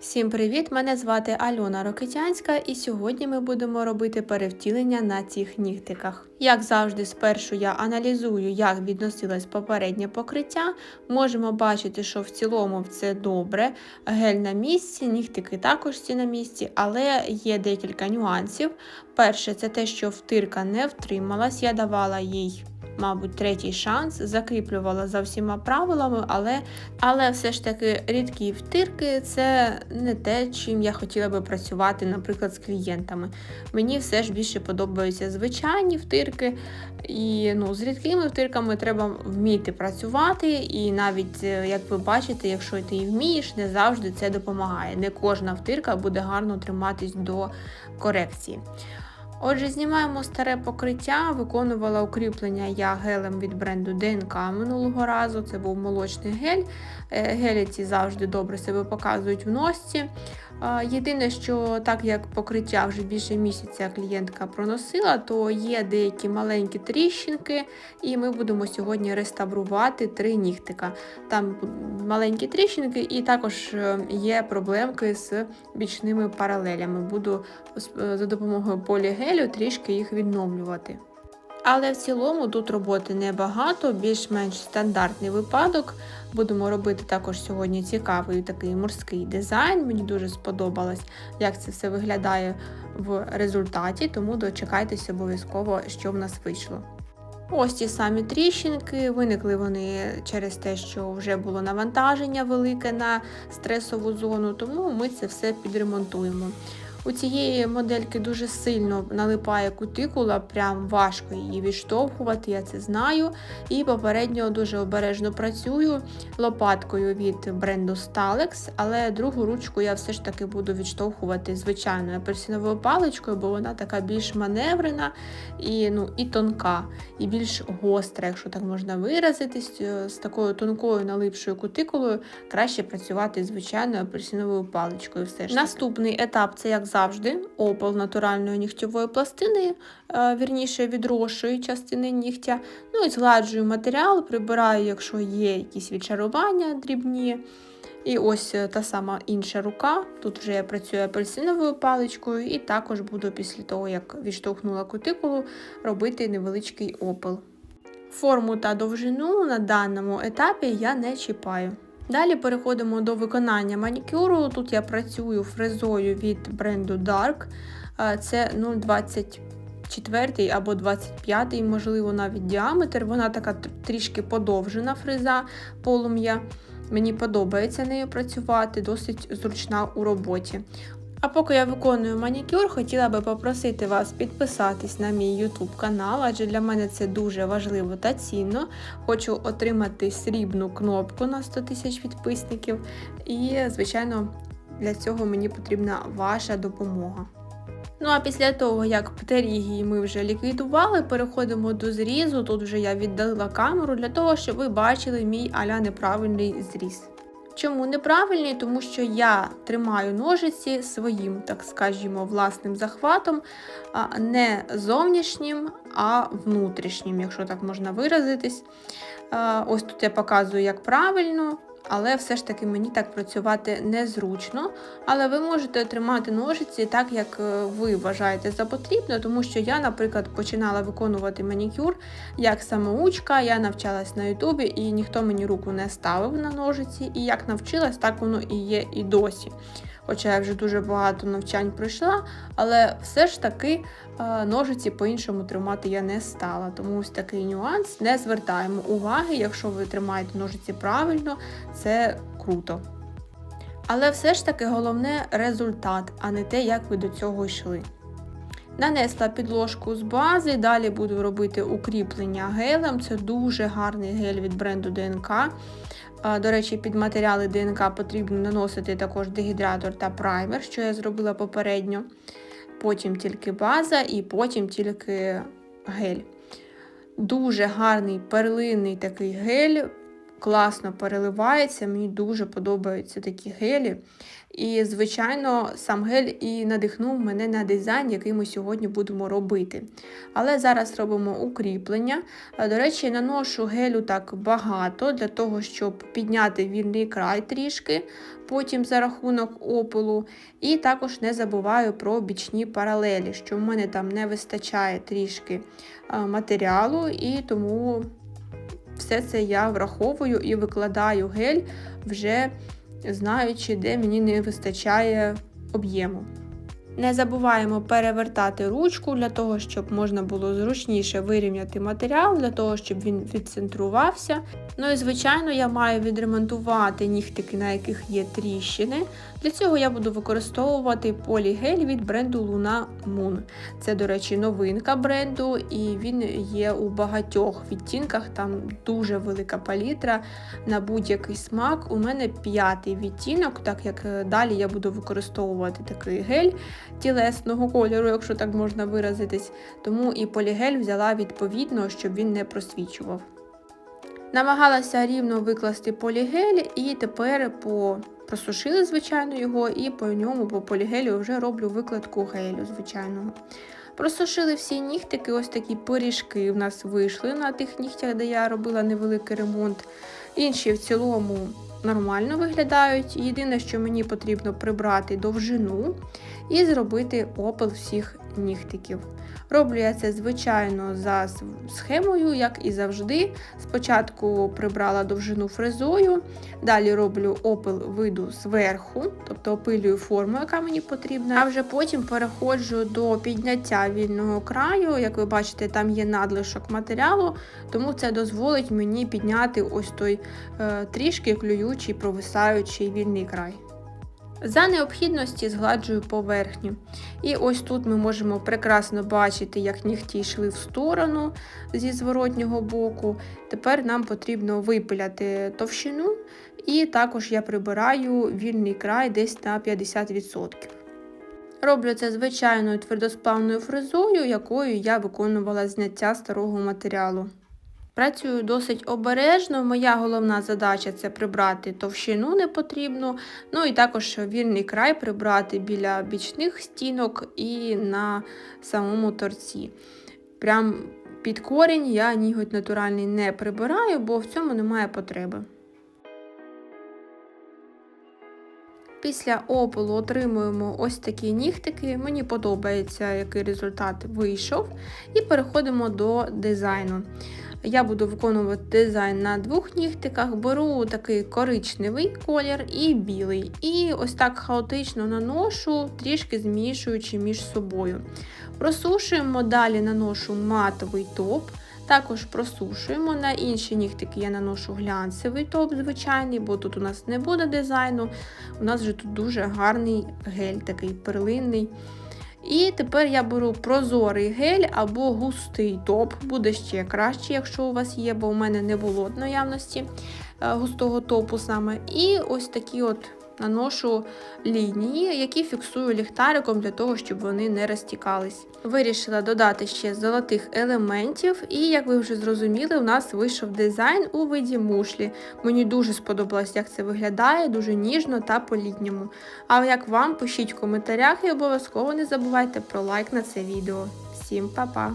Всім привіт! Мене звати Альона Рокитянська, і сьогодні ми будемо робити перевтілення на цих нігтиках. Як завжди, спершу я аналізую, як відносилось попереднє покриття. Можемо бачити, що в цілому це добре. Гель на місці, нігтики також всі на місці, але є декілька нюансів. Перше, це те, що втирка не втрималась, я давала їй. Мабуть, третій шанс, закріплювала за всіма правилами, але але все ж таки рідкі втирки це не те, чим я хотіла би працювати, наприклад, з клієнтами. Мені все ж більше подобаються звичайні втирки, і ну, з рідкими втирками треба вміти працювати. І навіть, е, як ви бачите, якщо ти і вмієш, не завжди це допомагає. Не кожна втирка буде гарно триматись до корекції. Отже, знімаємо старе покриття, виконувала укріплення я гелем від бренду ДНК минулого разу. Це був молочний гель. Е, гелі ці завжди добре себе показують в носці. Єдине, що так як покриття вже більше місяця клієнтка проносила, то є деякі маленькі тріщинки, і ми будемо сьогодні реставрувати три нігтика. Там маленькі тріщинки, і також е, є проблемки з бічними паралелями. Буду е, за допомогою полігелю трішки їх відновлювати. Але в цілому тут роботи небагато, більш-менш стандартний випадок. Будемо робити також сьогодні цікавий такий морський дизайн. Мені дуже сподобалось, як це все виглядає в результаті, тому дочекайтеся обов'язково, що в нас вийшло. Ось ті самі тріщинки, виникли вони через те, що вже було навантаження велике на стресову зону, тому ми це все підремонтуємо. У цієї модельки дуже сильно налипає кутикула, прям важко її відштовхувати, я це знаю. І попередньо дуже обережно працюю лопаткою від бренду Stalex, але другу ручку я все ж таки буду відштовхувати звичайною апельсиновою паличкою, бо вона така більш маневрена і ну, і тонка, і більш гостра, якщо так можна виразитись. З такою тонкою налипшою кутикулою краще працювати звичайною апельсиновою паличкою. Все ж Наступний етап це як завжди, опал натуральної нігтєвої пластини, е, вірніше відрошую частини нігтя. Ну і згладжую матеріал, прибираю, якщо є якісь відчарування дрібні. І ось е, та сама інша рука. Тут вже я працюю апельсиновою паличкою, і також буду після того, як відштовхнула кутикулу, робити невеличкий опал. Форму та довжину на даному етапі я не чіпаю. Далі переходимо до виконання манікюру. Тут я працюю фрезою від бренду Dark. Це 0,24 або 25, можливо, навіть діаметр. Вона така трішки подовжена фреза полум'я. Мені подобається нею працювати, досить зручна у роботі. А поки я виконую манікюр, хотіла би попросити вас підписатись на мій YouTube канал, адже для мене це дуже важливо та цінно. Хочу отримати срібну кнопку на 100 тисяч підписників. І, звичайно, для цього мені потрібна ваша допомога. Ну а після того, як птерігії ми вже ліквідували, переходимо до зрізу. Тут вже я віддалила камеру для того, щоб ви бачили мій аля неправильний зріз. Чому неправильний? Тому що я тримаю ножиці своїм, так скажімо, власним захватом, не зовнішнім, а внутрішнім, якщо так можна виразитись. Ось тут я показую, як правильно але все ж таки мені так працювати незручно. Але ви можете тримати ножиці так, як е, ви вважаєте за потрібно, тому що я, наприклад, починала виконувати манікюр як самоучка, я навчалась на Ютубі і ніхто мені руку не ставив на ножиці. І як навчилась, так воно і є і досі хоча я вже дуже багато навчань пройшла, але все ж таки е, ножиці по-іншому тримати я не стала. Тому ось такий нюанс. Не звертаємо уваги, якщо ви тримаєте ножиці правильно, це круто. Але все ж таки головне результат, а не те, як ви до цього йшли. Нанесла підложку з бази, далі буду робити укріплення гелем. Це дуже гарний гель від бренду ДНК. До речі, під матеріали ДНК потрібно наносити також дегідратор та праймер, що я зробила попередньо. Потім тільки база і потім тільки гель. Дуже гарний перлинний такий гель, класно переливається. Мені дуже подобаються такі гелі. І, звичайно, сам гель і надихнув мене на дизайн, який ми сьогодні будемо робити. Але зараз робимо укріплення. Е, До речі, наношу гелю так багато для того, щоб підняти вільний край трішки, потім за рахунок опилу. І також не забуваю про бічні паралелі, що в мене там не вистачає трішки е, матеріалу, і тому все це я враховую і викладаю гель, вже знаючи, де мені не вистачає об'єму. Не забуваємо перевертати ручку для того, щоб можна було зручніше вирівняти матеріал, для того, щоб він відцентрувався. Ну і звичайно, я маю відремонтувати нігтики, на яких є тріщини. Для цього я буду використовувати полігель від бренду Luna Moon. Це, до речі, новинка бренду, і він є у багатьох відтінках. Там дуже велика палітра на будь-який смак. У мене п'ятий відтінок, так як е, далі я буду використовувати такий гель тілесного кольору, якщо так можна виразитись. Тому і полігель взяла відповідно, щоб він не просвічував. Намагалася рівно викласти полігель, і тепер по просушили, звичайно, його, і по ньому, по полігелю, вже роблю викладку гелю, звичайного. Просушили всі нігтики, ось такі пиріжки в нас вийшли на тих нігтях, де я робила невеликий ремонт. Інші в цілому нормально виглядають. Єдине, що мені потрібно прибрати довжину і зробити опил всіх нігтиків. Роблю я це, звичайно, за схемою, як і завжди. Спочатку прибрала довжину фрезою, далі роблю опил виду зверху, тобто опилюю форму, яка мені потрібна. А вже потім переходжу до підняття вільного краю. Як ви бачите, там є надлишок матеріалу, тому це дозволить мені підняти ось той е, трішки клюючий, провисаючий вільний край. За необхідності згладжую поверхню. І ось тут ми можемо прекрасно бачити, як нігті йшли в сторону зі зворотнього боку. Тепер нам потрібно випиляти товщину, і також я прибираю вільний край десь на 50%. Роблю це звичайною твердосплавною фрезою, якою я виконувала зняття старого матеріалу. Працюю досить обережно. Моя головна задача це прибрати товщину непотрібну, ну і також вільний край прибрати біля бічних стінок і на самому торці. Прям під корінь я ніготь натуральний не прибираю, бо в цьому немає потреби. Після опилу отримуємо ось такі нігтики. Мені подобається, який результат вийшов. І переходимо до дизайну. Я буду виконувати дизайн на двох нігтиках, беру такий коричневий колір і білий. І ось так хаотично наношу, трішки змішуючи між собою. Просушуємо, далі наношу матовий топ. Також просушуємо. На інші нігтики я наношу глянцевий топ, звичайний, бо тут у нас не буде дизайну. У нас вже тут дуже гарний гель, такий перлинний. І тепер я беру прозорий гель або густий топ, буде ще краще, якщо у вас є, бо у мене не було наявності е, густого топу саме. І ось такі от наношу лінії, які фіксую ліхтариком для того, щоб вони не розтікались. Вирішила додати ще золотих елементів, і, як ви вже зрозуміли, у нас вийшов дизайн у виді мушлі. Мені дуже сподобалось, як це виглядає, дуже ніжно та по-літньому. А як вам, пишіть в коментарях і обов'язково не забувайте про лайк на це відео. Всім па-па!